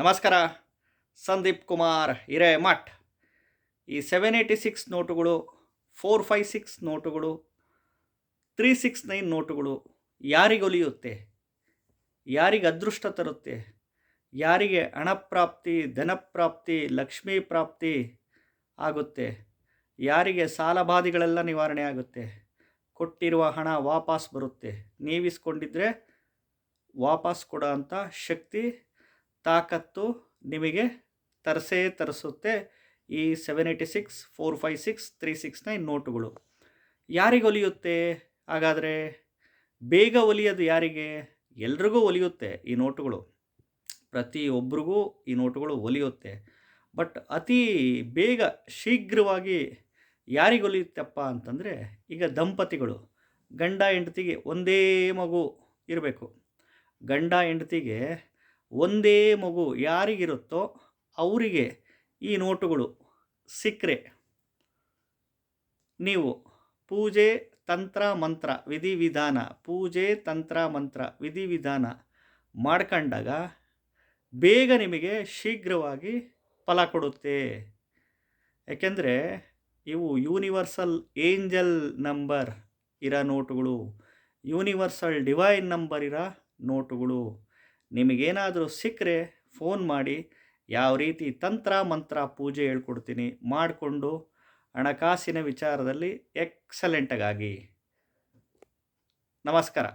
ನಮಸ್ಕಾರ, ಸಂದೀಪ್ ಕುಮಾರ್, ಹಿರೇಮಠ್. ಈ seven eighty six ನೋಟುಗಳು ಫೋರ್ ಫೈ ಸಿಕ್ಸ್ ನೋಟುಗಳು ತ್ರೀ ಸಿಕ್ಸ್ ನೈನ್ ನೋಟುಗಳು ಯಾರಿಗೊಲಿಯುತ್ತೆ ಯಾರಿಗೆ ಅದೃಷ್ಟ ತರುತ್ತೆ? ಯಾರಿಗೆ ಹಣಪ್ರಾಪ್ತಿ, ಧನಪ್ರಾಪ್ತಿ, ಲಕ್ಷ್ಮೀ ಪ್ರಾಪ್ತಿ ಆಗುತ್ತೆ? ಯಾರಿಗೆ ಸಾಲಬಾಧೆಗಳೆಲ್ಲ ನಿವಾರಣೆ ಆಗುತ್ತೆ? ಕೊಟ್ಟಿರುವ ಹಣ ವಾಪಸ್ ಬರುತ್ತೆ. ನೀವಿಸ್ಕೊಂಡಿದ್ರೆ ವಾಪಸ್ ಕೊಡೋ ಅಂಥ ಶಕ್ತಿ ತಾಕತ್ತು ನಿಮಗೆ ತರಿಸೇ ತರಿಸುತ್ತೆ ಈ seven eighty six four five six three six nine ನೋಟುಗಳು. ಯಾರಿಗೆ ಒಲಿಯುತ್ತೆ? ಹಾಗಾದರೆ ಬೇಗ ಒಲಿಯೋದು ಯಾರಿಗೆ? ಎಲ್ರಿಗೂ ಒಲಿಯುತ್ತೆ ಈ ನೋಟುಗಳು. ಪ್ರತಿಯೊಬ್ಬರಿಗೂ ಈ ನೋಟುಗಳು ಒಲಿಯುತ್ತೆ. ಬಟ್ ಅತಿ ಬೇಗ ಶೀಘ್ರವಾಗಿ ಯಾರಿಗೆ ಒಲಿಯುತ್ತಪ್ಪ ಅಂತಂದರೆ ಈಗ ದಂಪತಿಗಳು. ಗಂಡ ಹೆಂಡತಿಗೆ ಒಂದೇ ಮಗು ಇರಬೇಕು. ಗಂಡ ಹೆಂಡತಿಗೆ ಒಂದೇ ಮಗು ಯಾರಿಗಿರುತ್ತೋ ಅವರಿಗೆ ಈ ನೋಟುಗಳು ಸಿಕ್ಕರೆ ನೀವು ಪೂಜೆ ತಂತ್ರ ಮಂತ್ರ ವಿಧಿವಿಧಾನ, ಪೂಜೆ ತಂತ್ರ ಮಂತ್ರ ವಿಧಿವಿಧಾನ ಮಾಡ್ಕೊಂಡಾಗ ಬೇಗ ನಿಮಗೆ ಶೀಘ್ರವಾಗಿ ಫಲ ಕೊಡುತ್ತೆ. ಯಾಕೆಂದರೆ ಇವು ಯೂನಿವರ್ಸಲ್ ಏಂಜಲ್ ನಂಬರ್ ಇರೋ ನೋಟುಗಳು. ಯೂನಿವರ್ಸಲ್ ಡಿವೈನ್ ನಂಬರ್ ಇರೋ ನೋಟುಗಳು. ನಿಮಗೇನಾದರೂ ಸಿಕ್ಕರೆ ಫೋನ್ ಮಾಡಿ, ಯಾವ ರೀತಿ ತಂತ್ರ ಮಂತ್ರ ಪೂಜೆ ಹೇಳ್ಕೊಡ್ತೀನಿ ಮಾಡಿಕೊಂಡು ಹಣಕಾಸಿನ ವಿಚಾರದಲ್ಲಿ ಎಕ್ಸಲೆಂಟಾಗಿ ನಮಸ್ಕಾರ.